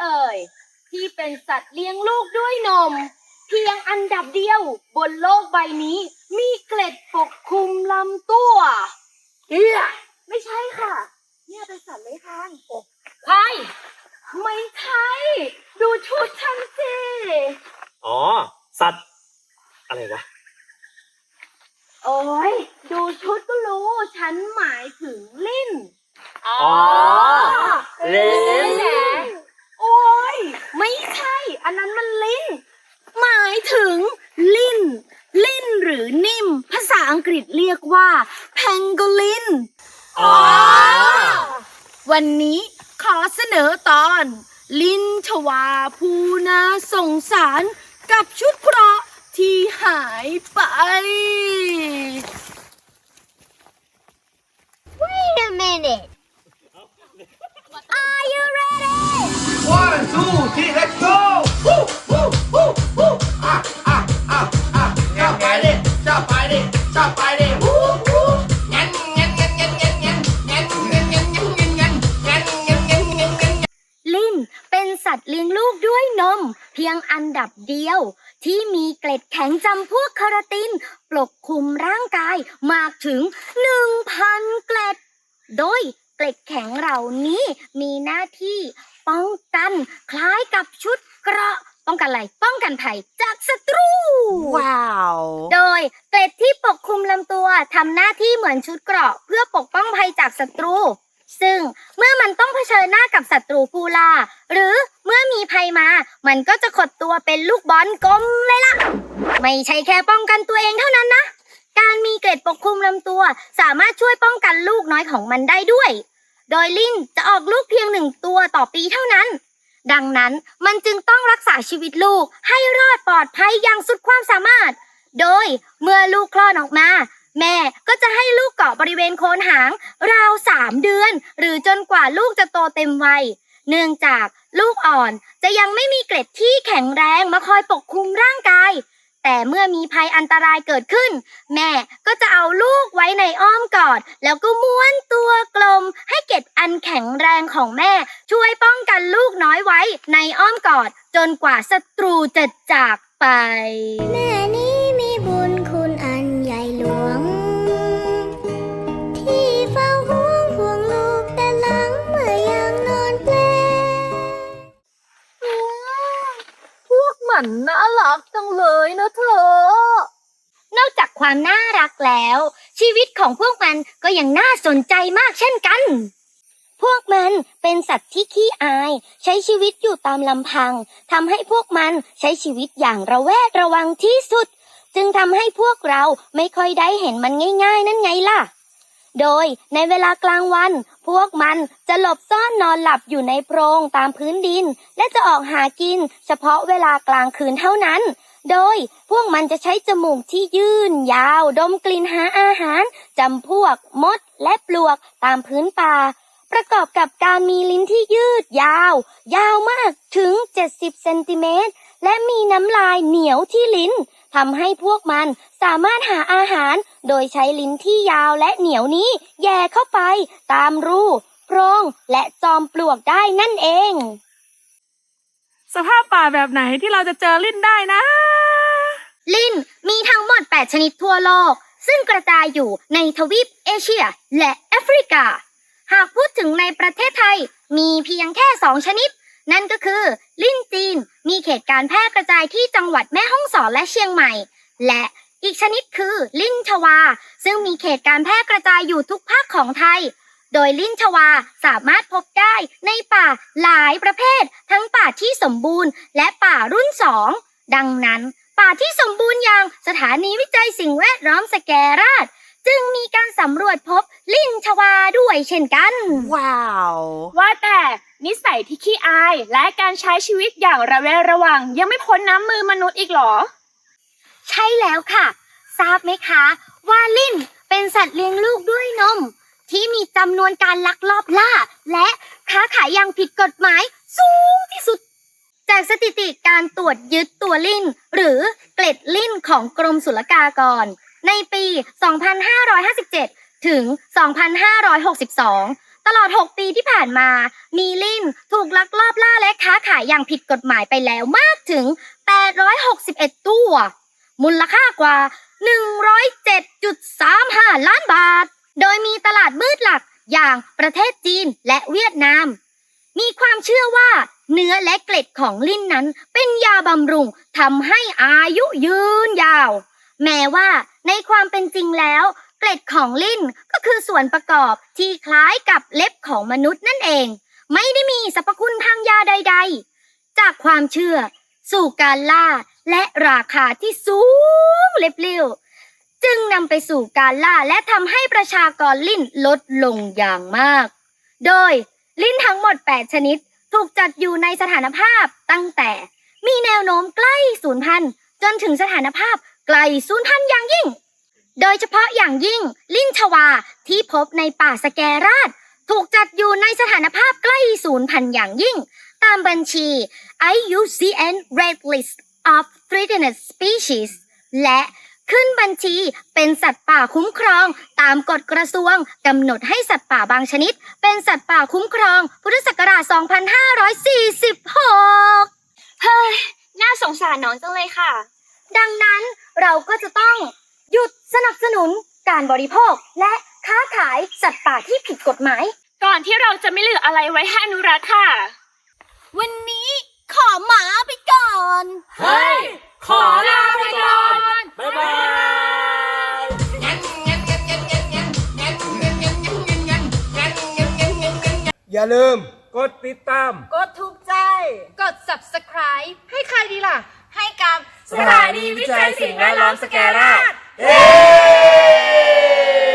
เอ่ย ที่เป็นสัตว์เลี้ยงลูกด้วยนม เพียงอันดับเดียวบนโลกใบนี้ มีเกล็ดปกคลุมลำตัวเอียไม่ใช่ค่ะ เนี่ยเป็นสัตว์เลื้อยคลานโอ้ใช่ไม่ใช่ ดูชุดฉันสิอ๋อ สัตว์ อะไรวะ โอ้ยดูชุดก็รู้ ฉันหมายถึงลิ้น อ๋อ ลิ้น แหละโอ้ย ไม่ใช่ อันนั้นมันลิ้น หมายถึง ลิ้น ลิ้นหรือนิ่ม ภาษาอังกฤษเรียกว่าแพงโกลินอ๋อวันนี้ขอเสนอตอน ลินชวาภูนาสงสารกับชุดเกราะที่หายไป Wait a minute. Are you ready? One, two, three, สัตว์เลี้ยงลูกด้วยนม เพียงอันดับเดียว ที่มีเกล็ดแข็งจำพวกคาราตินปกคลุมร่างกายมากถึง 1,000 เกล็ด โดยเกล็ดแข็งเหล่านี้มีหน้าที่ป้องกันคล้ายกับชุดเกราะป้องกันอะไร ป้องกันภัยจากศัตรู ว้าว โดยเกล็ดที่ปกคลุมลำตัวทำหน้าที่เหมือนชุดเกราะ เพื่อปกป้องภัยจากศัตรู ซึ่งเมื่อมันต้องเผชิญหน้ากับศัตรูผู้ล่า หรือเมื่อมีภัยมา มันก็จะขดตัวเป็นลูกบอลกลมเลยล่ะ ไม่ใช่แค่ป้องกันตัวเองเท่านั้นนะ การมีเกล็ดปกคลุมลำตัว สามารถช่วยป้องกันลูกน้อยของมันได้ด้วย โดยลินจะออกลูกเพียงหนึ่งตัวต่อปีเท่านั้น ดังนั้นมันจึงต้องรักษาชีวิตลูกให้รอดปลอดภัยอย่างสุดความสามารถ โดยเมื่อลูกคลอดออกมา แม่ก็จะให้ลูกเกาะบริเวณโคนหาง ราวสามเดือน หรือจนกว่าลูกจะโตเต็มวัย เนื่องจากลูกอ่อนจะยังไม่มีเกล็ดที่แข็งแรงมาคอยปกคลุมร่างกาย แต่เมื่อมีภัยอันตรายเกิดขึ้น แม่ก็จะเอาลูกไว้ในอ้อมกอด แล้วก็ม้วนตัวกลม ให้เกล็ดอันแข็งแรงของแม่ ช่วยป้องกันลูกน้อยไว้ในอ้อมกอด จนกว่าศัตรูจะจากไป แม่นี้ันน่ารักจังเลยนะเธอนอกจากความน่ารักแล้ว ชีวิตของพวกมันก็ยังน่าสนใจมากเช่นกัน พวกมันเป็นสัตว์ที่ขี้อาย ใช้ชีวิตอยู่ตามลำพังทำให้พวกมันใช้ชีวิตอย่างระแวดระวังที่สุด จึงทำให้พวกเราไม่ค่อยได้เห็นมันง่าย ๆ นั่นไงล่ะ โดยในเวลากลางวัน พวกมันจะหลบซ่อนนอนหลับอยู่ในโพรงตามพื้นดิน และจะออกหากินเฉพาะเวลากลางคืนเท่านั้น โดยพวกมันจะใช้จมูกที่ยื่นยาว ดมกลิ่นหาอาหารจำพวกมดและปลวกตามพื้นป่า ประกอบกับการมีลิ้นที่ยืดยาว ยาวมากถึง 70 เซนติเมตรและมีน้ำลายเหนียวที่ลิ้น ทำให้พวกมันสามารถหาอาหาร โดยใช้ลิ้นที่ยาวและเหนียวนี้แย่เข้าไปตามรูโพรงและจอมปลวกได้นั่นเอง สภาพป่าแบบไหนที่เราจะเจอลิ้นได้นะ ลิ้นมีทั้งหมด 8 ชนิดทั่วโลก ซึ่งกระจายอยู่ในทวีปเอเชียและแอฟริกา หากพูดถึงในประเทศไทย มีเพียงแค่2ชนิด นั่นก็คือ ลิ้นจีน มีเขตการแพร่กระจายที่จังหวัดแม่ฮ่องสอนและเชียงใหม่ และอีกชนิดคือลิ้นชวา ซึ่งมีเขตการแพร่กระจายอยู่ทุกภาคของไทย โดยลิ้นชวาสามารถพบได้ในป่าหลายประเภท ทั้งป่าที่สมบูรณ์ และป่ารุ่นสอง ดังนั้น ป่าที่สมบูรณ์อย่างสถานีวิจัยสิ่งแวดล้อมสแกราช จึงมีการสำรวจพบลิ้นชวาด้วยเช่นกัน ว้าว ว่าแต่นิสัยที่ขี้อายและการใช้ชีวิตอย่างระแวดระวัง ยังไม่พ้นน้ำมือมนุษย์อีกเหรอ ใช่แล้วค่ะ ทราบไหมคะ ว่าลิ้นเป็นสัตว์เลี้ยงลูกด้วยนม ที่มีจำนวนการลักลอบล่า และค้าขายอย่างผิดกฎหมายสูงที่สุด จากสถิติการตรวจยึดตัวลิ้น หรือเกล็ดลิ้นของกรมศุลกากร ในปี 2557 ถึง 2562 ตลอด 6 ปีที่ผ่านมา มีลินถูกลักลอบล่าและค้าขายอย่างผิดกฎหมายไปแล้วมากถึง 861 ตัว มูลค่ากว่า 107.35 ล้านบาท โดยมีตลาดมืดหลักอย่างประเทศจีนและเวียดนาม มีความเชื่อว่าเนื้อและเกล็ดของลิ้นนั้นเป็นยาบำรุงทำให้อายุยืนยาว แม้ว่า ในความเป็นจริงแล้ว เกล็ดของลิ้นก็คือส่วนประกอบที่คล้ายกับเล็บของมนุษย์นั่นเอง ไม่ได้มีสรรพคุณทางยาใด ๆ จากความเชื่อ สู่การล่าและราคาที่สูงเล็บเลี้ยวจึงนำไปสู่การล่าและทำให้ประชากรลิ้นลดลงอย่างมาก โดยลิ้นทั้งหมด 8 ชนิด ถูกจัดอยู่ในสถานภาพตั้งแต่มีแนวโน้มใกล้สูญพันธุ์จนถึงสถานภาพ ไกลสูญพันธุ์อย่างยิ่ง โดยเฉพาะอย่างยิ่งลิ้นชวาที่พบในป่าสแกราดถูกจัดอยู่ในสถานภาพใกล้สูญพันธุ์อย่างยิ่ง ตามบัญชี IUCN Red List of Threatened Species และขึ้นบัญชีเป็นสัตว์ป่าคุ้มครอง ตามกฎกระทรวงกำหนดให้สัตว์ป่าบางชนิด เป็นสัตว์ป่าคุ้มครอง พุทธศักราช 2546 เฮ้ย น่าสงสารน้องจังเลยค่ะ ดังนั้นเราก็จะต้องหยุดสนับสนุนการบริโภคและค้าขายสัตว์ป่าที่ผิดกฎหมาย ก่อนที่เราจะไม่เหลืออะไรไว้ให้นุรักค่ะ วันนี้ขอหมาไปก่อน เฮ้ย ขอลาไปก่อน บ๊ายบาย อย่าลืม กดติดตาม กดถูกใจ กด subscribe ให้ใครดีล่ะ ให้กับสถานีวิจัยสิ่งแวดล้อมสแกราดเย้